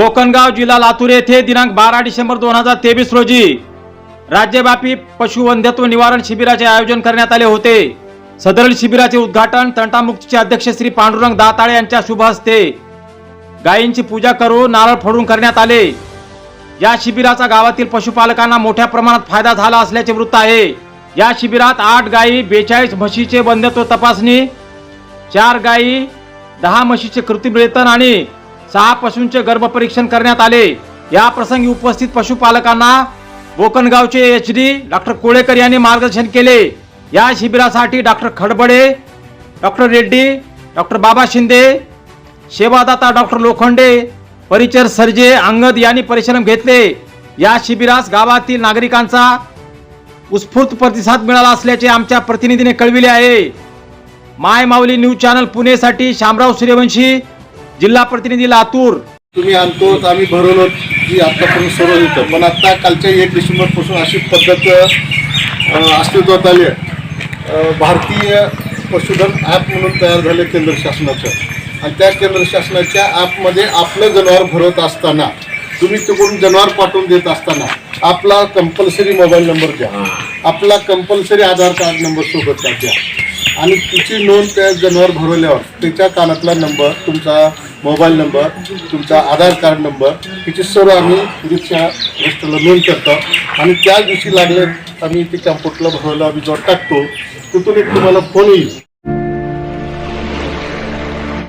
बोकनगाव जिल्हा लातूर येथे दिनांक बारा डिसेंबर दोन हजार तेवीस रोजी राज्यव्यापी पशुवंध्यत्व निवारण शिबिराचे आयोजन करण्यात आले होते. सदर शिबिराचे उद्घाटन तंटामुक्तीचे अध्यक्ष श्री पांडुरंग दाताळे यांच्या शुभ हस्ते गायींची पूजा करून नारळ फोडून करण्यात आले. या शिबिराचा गावातील पशुपालकांना मोठ्या प्रमाणात फायदा झाला असल्याचे वृत्त आहे. या शिबिरात आठ गायी बेचाळीस म्हशीचे बंधत्व तपासणी चार गायी दहा म्हशीचे कृत्रिम वेतन आणि सहा पशूंचे गर्भपरीक्षण करण्यात आले. या प्रसंगी उपस्थित पशुपालकांना बोकनगावचे एच डी डॉक्टर कोळेकर यांनी मार्गदर्शन केले. या शिबिरासाठी doctor Khadbade doctor Reddy doctor Baba Shinde सेवादाता doctor Lokhande परिचर सर्जे अंगद यांनी परिश्रम घेतले. या शिबिरास गावातील नागरिकांचा उत्स्फूर्त प्रतिसाद मिळाला असल्याचे आमच्या प्रतिनिधीने कळविले आहे. माय माऊली न्यूज चॅनल पुणेसाठी शामराव सूर्यवंशी जिल्हा प्रतिनिधी लातूर. तुम्ही आणतो तर आम्ही भरवलो की आत्तापर्यंत सर्व होतं पण आत्ता कालच्या एक डिसेंबरपासून अशी पद्धत अस्तित्वात आली आहे. भारतीय पशुधन ॲप म्हणून तयार झाले केंद्र शासनाचं. आणि त्या केंद्र शासनाच्या ॲपमध्ये आपलं जनावर भरवत असताना तुम्ही तिकडून जनावर पाठवून देत असताना आपला कंपल्सरी मोबाईल नंबर द्या. आपला कंपल्सरी आधार कार्ड नंबर सोबत द्या. आणि तिची नोंद त्या जनावर भरवल्यावर त्याच्या कानातला नंबर तुमचा मोबाईल नंबर तुमचा आधार कार्ड नंबर तिची सर्व आम्ही रिक्षा रस्त्याला नोंद करतो. आणि त्या दिवशी लागले आम्ही ते कॅम्प्युटरला भरवलं आम्ही जो टाकतो. तिथून एक तुम्हाला फोन येईल.